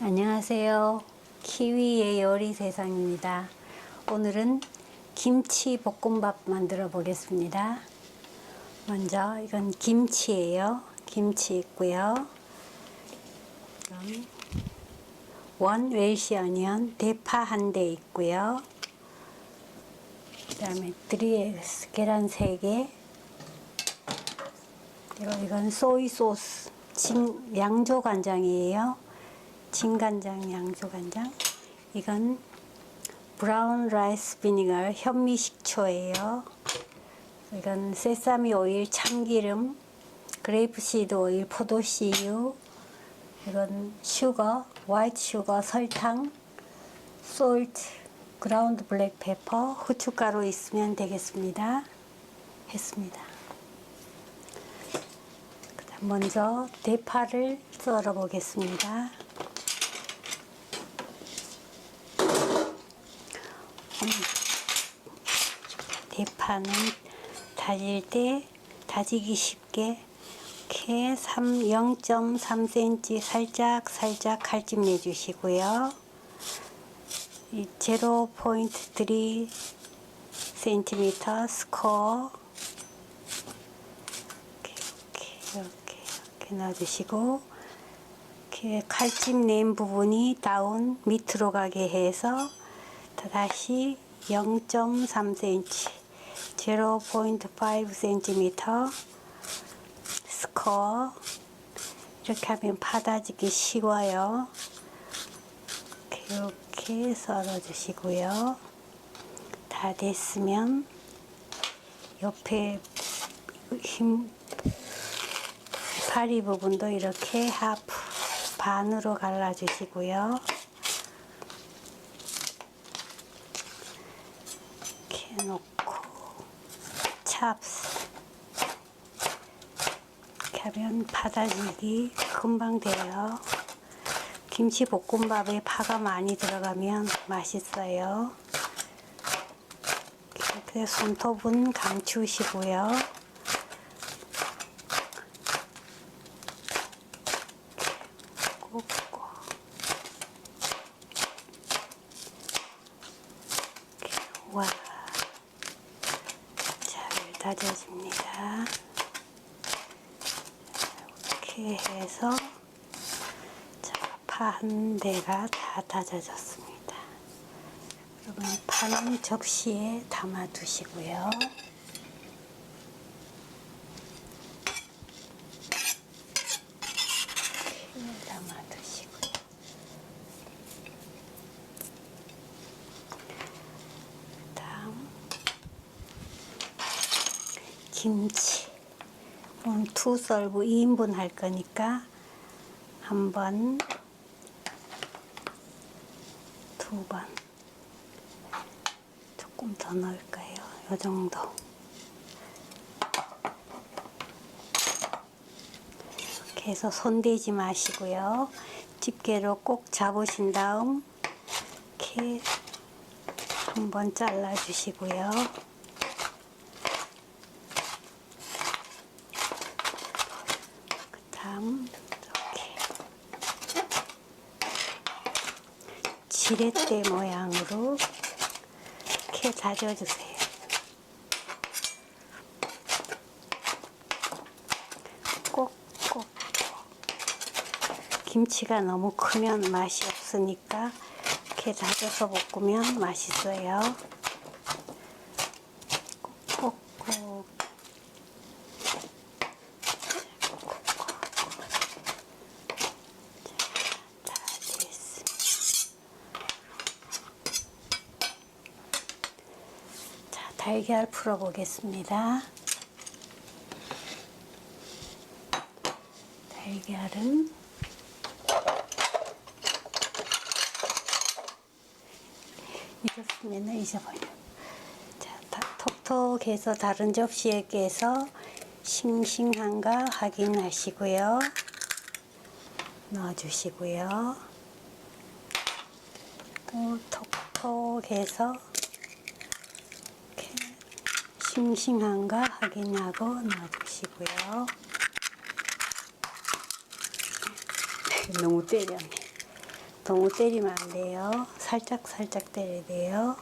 안녕하세요. 키위의 요리 세상입니다. 오늘은 김치 볶음밥 만들어 보겠습니다. 먼저 이건 김치예요. 김치 있고요. 원 웰시 어니언 대파 한 대 있고요. 그다음에 드리에스 계란 3개. 그리고 이건 소이 소스 진, 양조 간장이에요. 진간장, 양조 간장. 이건 브라운 라이스 비니걸 현미 식초예요. 이건 세사미 오일, 참기름, 그레이프시드 오일, 포도씨유. 이건 슈거, 화이트 슈거, 설탕, 솔트, 그라운드 블랙 페퍼, 후춧가루 있으면 되겠습니다. 했습니다. 먼저 대파를 썰어 보겠습니다. 대파는 다질 때 다지기 쉽게 이렇게 3, 0.3cm 살짝 살짝 칼집 내 주시고요. 이0.3 cm 스코어 이렇게 이렇게 이렇게 이렇게 넣어주시고 이렇게 칼집 낸 부분이 다운 밑으로 가게 해서 다시 0.3cm 0.5cm 스코어. 이렇게 하면 파다지기 쉬워요. 이렇게 썰어 주시고요. 다 됐으면 옆에 힘 파리 부분도 이렇게 하프 반으로 갈라 주시고요. 이렇게 놓고 찹스. 하면 파다지기 금방 돼요. 김치 볶음밥에 파가 많이 들어가면 맛있어요. 이렇게 손톱은 감추시고요. 꽂고 와, 잘 다져집니다. 이렇게 해서 자, 파한 대가 다 다져졌습니다. 그러면 파는 접시에 담아 두시고요. 담아 두시고요. 다음 김치 오늘 투 썰고 2인분 할 거니까 한 번, 두번 조금 더 넣을까요? 요 정도 이렇게 해서 손대지 마시고요 집게로 꼭 잡으신 다음 이렇게 한번 잘라 주시고요. 그다음 이렇게 지렛대 모양으로 이렇게 다져주세요. 꼭꼭 김치가 너무 크면 맛이 없으니까 이렇게 다져서 볶으면 맛있어요. 꼭꼭 다 됐습니다. 자, 달걀 풀어보겠습니다. 달걀은 잊었으면 잊어버려. 자, 다, 톡톡해서 다른 접시에 깨서 싱싱한가 확인하시고요. 넣어주시고요. 또 톡톡해서 싱싱한가 확인하고 넣어주시고요. 너무 때렸네. 너무 때리면 안 돼요. 살짝 살짝 때려야 돼요.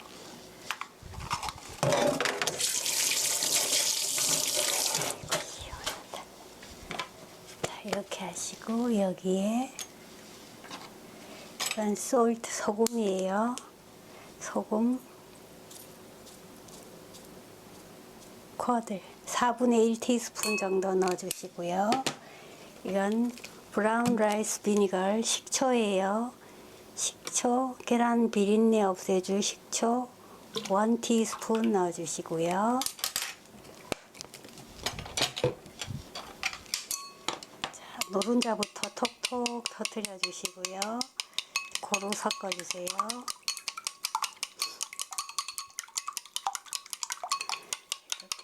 자, 이렇게 하시고 여기에 이건 솔트 소금이에요. 소금 쿼들 4분의 1 티스푼 정도 넣어주시고요. 이건 브라운 라이스 비니걸 식초예요. 식초, 계란 비린내 없애줄 식초 1 티스푼 넣어주시고요. 자, 노른자부터 톡톡 터트려 주시고요. 고루 섞어 주세요.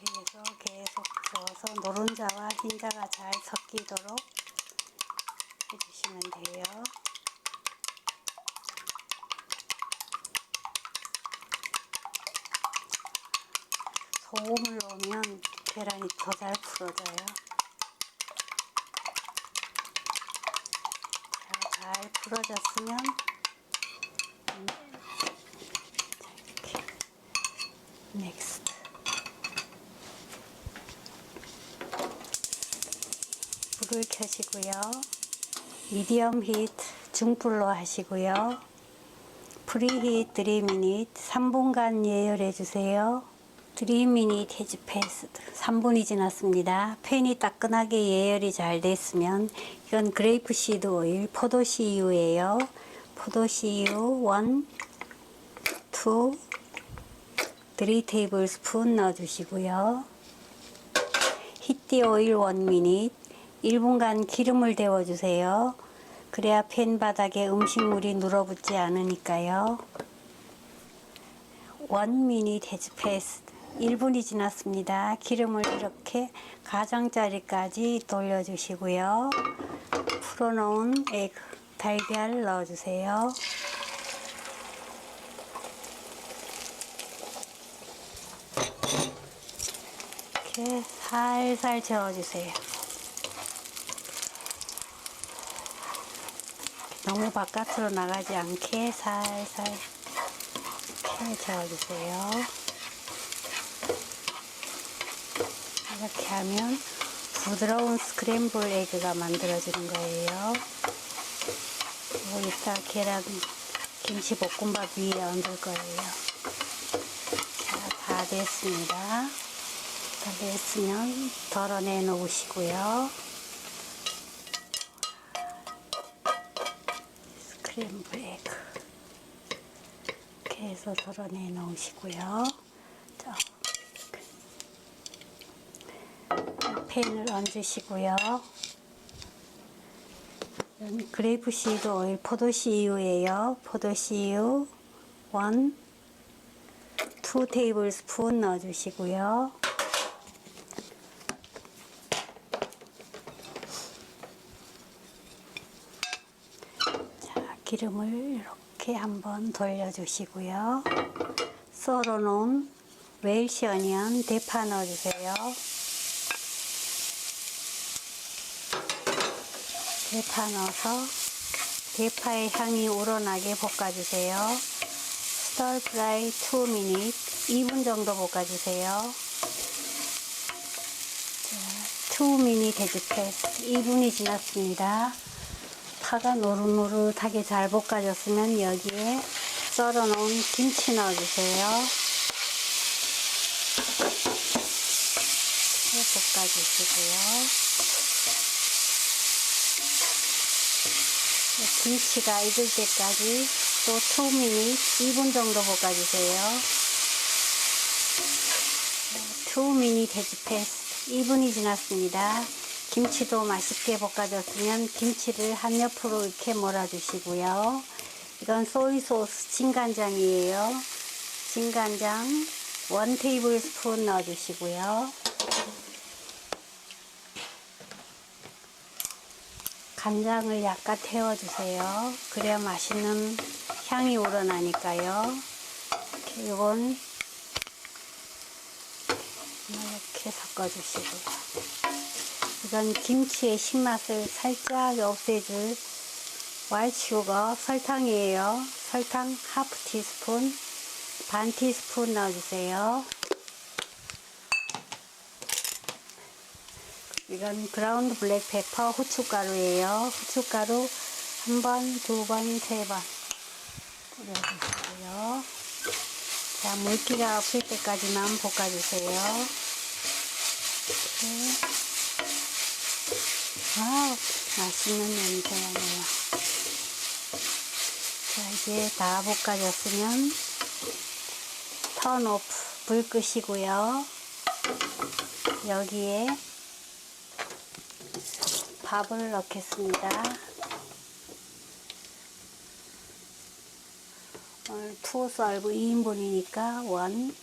이렇게 해서 계속 저어서 노른자와 흰자가 잘 섞이도록 해주시면 돼요. 소금을 넣으면 계란이 더 잘 풀어져요. 자, 잘 풀어졌으면 음, 자, 이렇게 넥스 불을 켜시고요. 미디엄 히트 중불로 하시고요. 프리히트 3미닛 3분간 예열해 주세요. 3미닛 해지 패스드 3분이 지났습니다. 팬이 따끈하게 예열이 잘 됐으면 이건 그레이프 시드 오일 포도 CU예요. 포도 CU 1, 2, 3 테이블 스푼 넣어주시고요. 히티 오일 1미닛 1분간 기름을 데워주세요. 그래야 팬 바닥에 음식물이 눌어붙지 않으니까요. 1미닛 해즈 패스 1분이 지났습니다. 기름을 이렇게 가장자리까지 돌려주시고요. 풀어놓은 에그, 달걀 넣어주세요. 이렇게 살살 저어주세요. 너무 바깥으로 나가지 않게 살살 이렇게 저어주세요. 이렇게 하면 부드러운 스크램블 에그가 만들어지는 거예요. 그리고 이따 계란 김치 볶음밥 위에 얹을 거예요. 자, 다 됐습니다. 다 됐으면 덜어내 놓으시고요. 스크램블 에그 이렇게 해서 덜어내 놓으시고요. 자, 팬을 얹으시고요. 이건 그레이프 시드 오일 포도 CU예요. 포도 CU 1, 2 테이블 스푼 넣어주시고요. 기름을 이렇게 한번 돌려주시고요. 썰어놓은 웰시 어니언 대파 넣어주세요. 대파 넣어서 대파의 향이 우러나게 볶아주세요. 스터 프라이 2미닛 2분 정도 볶아주세요. 2미닛 해주패스 2분이 지났습니다. 파가 노릇노릇하게 잘 볶아졌으면 여기에 썰어 놓은 김치 넣어주세요. 이렇게 볶아주시고요. 김치가 익을 때까지 또 2미닛 2분 정도 볶아주세요. 2미닛 해주패스 2분이 지났습니다. 김치도 맛있게 볶아졌으면 김치를 한 옆으로 이렇게 몰아주시고요. 이건 소이 소스 진간장이에요. 진간장 1 테이블 스푼 넣어주시고요. 간장을 약간 태워주세요. 그래야 맛있는 향이 우러나니까요. 이렇게 이건 이렇게 섞어주시고요. 이건 김치의 신맛을 살짝 없애줄 슈거 설탕이에요. 설탕 하프 티스푼, 반 티스푼 넣어주세요. 이건 그라운드 블랙 페퍼 후춧가루예요. 후춧가루 한 번, 두 번, 세 번 뿌려주시고요. 자, 물기가 없을 때까지만 볶아주세요. 이렇게. 와우, 맛있는 냄새가 나요. 자, 이제 다 볶아졌으면 턴 오프, 불 끄시고요. 여기에 밥을 넣겠습니다. 오늘 투 썰고 2인분이니까 원,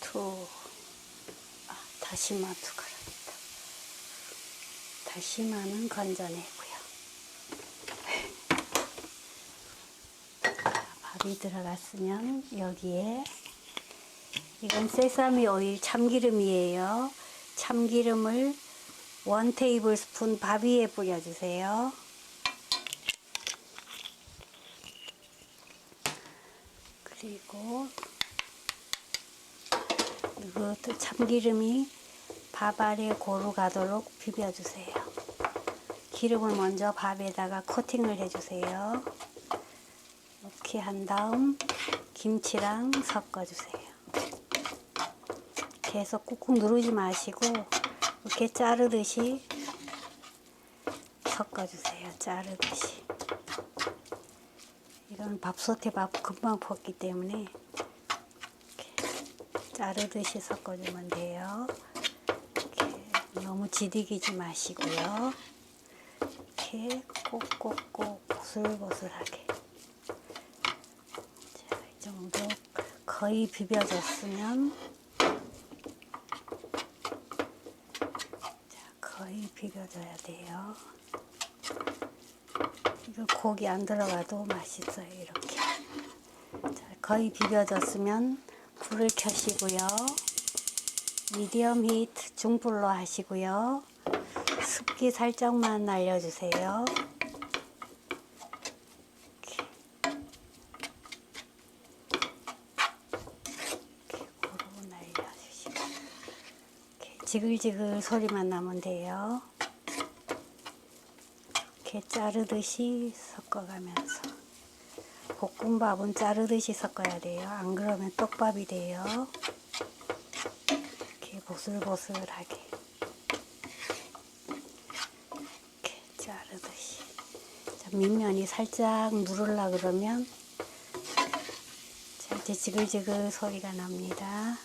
투, 아, 다시마 두 그릇. 다시마는 건져내고요. 밥이 들어갔으면 여기에 이건 세사미 오일 참기름이에요. 참기름을 원 테이블 스푼 밥 위에 뿌려주세요. 그리고 이것도 참기름이 밥 아래 고루 가도록 비벼주세요. 기름을 먼저 밥에다가 코팅을 해주세요. 이렇게 한 다음 김치랑 섞어주세요. 계속 꾹꾹 누르지 마시고 이렇게 자르듯이 섞어주세요. 자르듯이. 이건 밥솥에 밥 금방 볶기 때문에 자르듯이 섞어주면 돼요. 너무 지디기지 마시고요. 이렇게 꼭꼭꼭 보슬보슬하게. 자, 이 정도 거의 비벼졌으면 자, 거의 비벼줘야 돼요. 이거 고기 안 들어가도 맛있어요. 이렇게. 자, 거의 비벼졌으면 불을 켜시고요. 미디엄 히트 중불로 하시고요. 습기 살짝만 날려주세요. 이렇게. 이렇게 날려주시고 이렇게 지글지글 소리만 나면 돼요. 이렇게 자르듯이 섞어가면서 볶음밥은 자르듯이 섞어야 돼요. 안 그러면 떡밥이 돼요. 보슬보슬하게 이렇게 자르듯이 자, 밑면이 살짝 누르려 그러면 자, 이제 지글지글 소리가 납니다.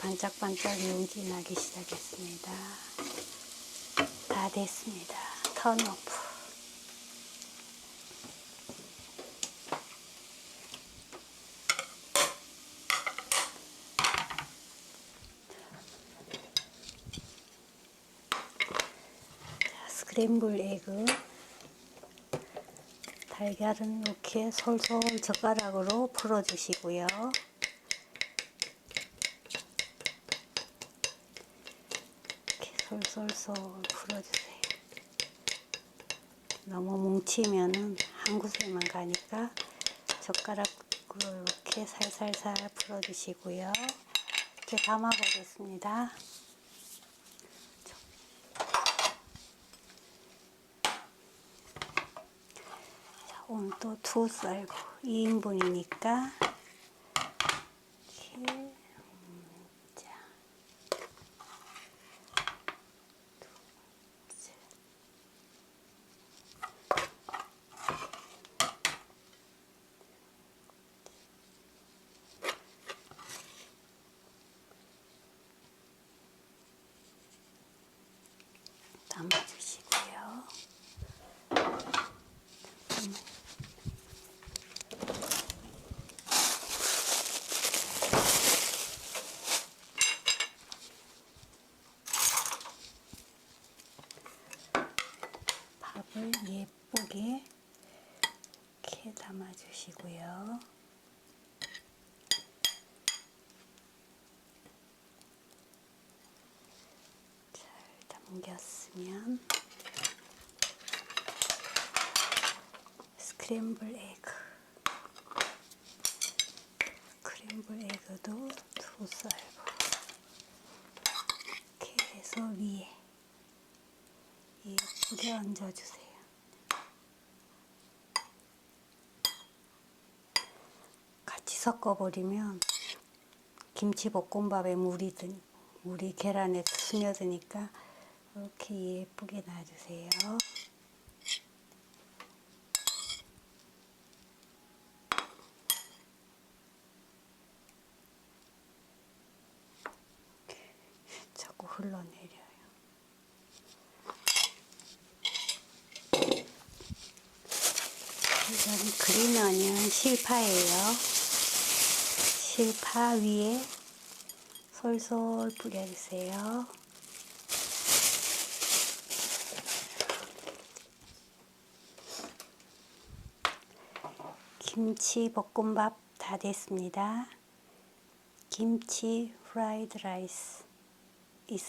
반짝반짝 윤기 나기 시작했습니다. 다 됐습니다. 턴 오프. 자, 스크램블 에그. 달걀은 이렇게 솔솔 젓가락으로 풀어주시고요. 이렇게 솔솔솔 풀어주세요. 너무 뭉치면은 한 구슬만 가니까 젓가락으로 이렇게 살살살 풀어주시고요. 이제 담아 보겠습니다. 또 두 썰고 2인분이니까 이렇게 예쁘게 이렇게 담아주시고요. 잘 담겼으면 스크램블 에그 스크램블 에그도 두 썰고 이렇게 해서 위에 예쁘게 얹어주세요. 같이 섞어버리면 김치 볶음밥에 물이 든 물이 계란에 스며드니까 이렇게 예쁘게 놔주세요. 자꾸 흘러내려요. 이건 그린 어니언 실파예요. 실파 위에 솔솔 뿌려주세요. 김치 볶음밥 다 됐습니다. 김치 프라이드 라이스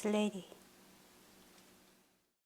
ready.